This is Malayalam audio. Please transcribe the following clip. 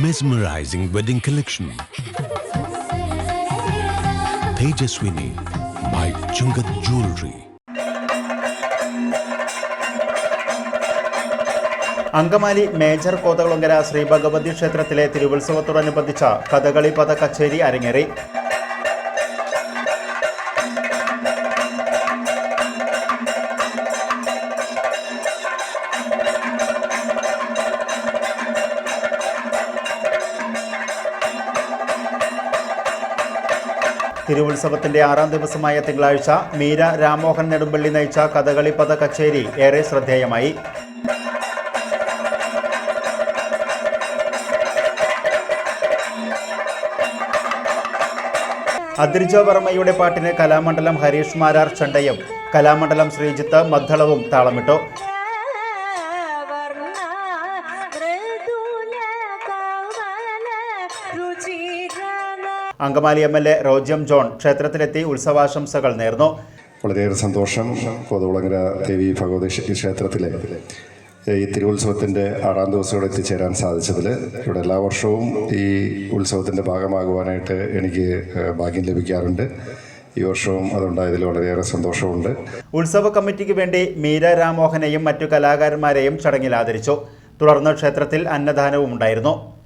mesmerizing wedding collection Tejaswini by Chungath jewellery Angamaly major Kothakulangara Sree Bhagavathi ക്ഷേത്രത്തിലെ തിരുവുത്സവത്തോടനുബന്ധിച്ച കഥകളി പദ കച്ചേരി അരങ്ങേറി. തിരുവുത്സവത്തിന്റെ ആറാം ദിവസമായ തിങ്കളാഴ്ച മീര രാമോഹൻ നെടുമ്പള്ളി നയിച്ച കഥകളി പദ കച്ചേരി ഏറെ ശ്രദ്ധേയമായി. അദ്രിജ വർമ്മയുടെ പാട്ടിന് കലാമണ്ഡലം ഹരീഷ് മാരാർ ചണ്ടയും കലാമണ്ഡലം ശ്രീജിത്ത് മദ്ദളവും താളമിട്ടു. രുചിരന അങ്കമാലി എം എൽ എ റോജ്യം ജോൺ ക്ഷേത്രത്തിലെത്തി ഉത്സവാശംസകൾ നേർന്നു. വളരെയേറെ സന്തോഷം കോതകുളങ്ങര ദേവി ഭഗവതി ക്ഷേ- ക്ഷേത്രത്തിലെ ഈ തിരുവുത്സവത്തിന്റെ ആറാം ദിവസം ഇവിടെ എത്തിച്ചേരാൻ സാധിച്ചതിൽ ഇവിടെ എല്ലാ വർഷവും ഈ ഉത്സവത്തിന്റെ ഭാഗമാകുവാനായിട്ട് എനിക്ക് ഭാഗ്യം ലഭിക്കാറുണ്ട്. ഈ വർഷവും അതുണ്ടായതിൽ വളരെയേറെ സന്തോഷമുണ്ട്. ഉത്സവ കമ്മിറ്റിക്ക് വേണ്ടി മീര രാമോഹനെയും മറ്റു കലാകാരന്മാരെയും ചടങ്ങിൽ ആദരിച്ചു. തുടർന്ന് ക്ഷേത്രത്തിൽ അന്നദാനവും ഉണ്ടായിരുന്നു.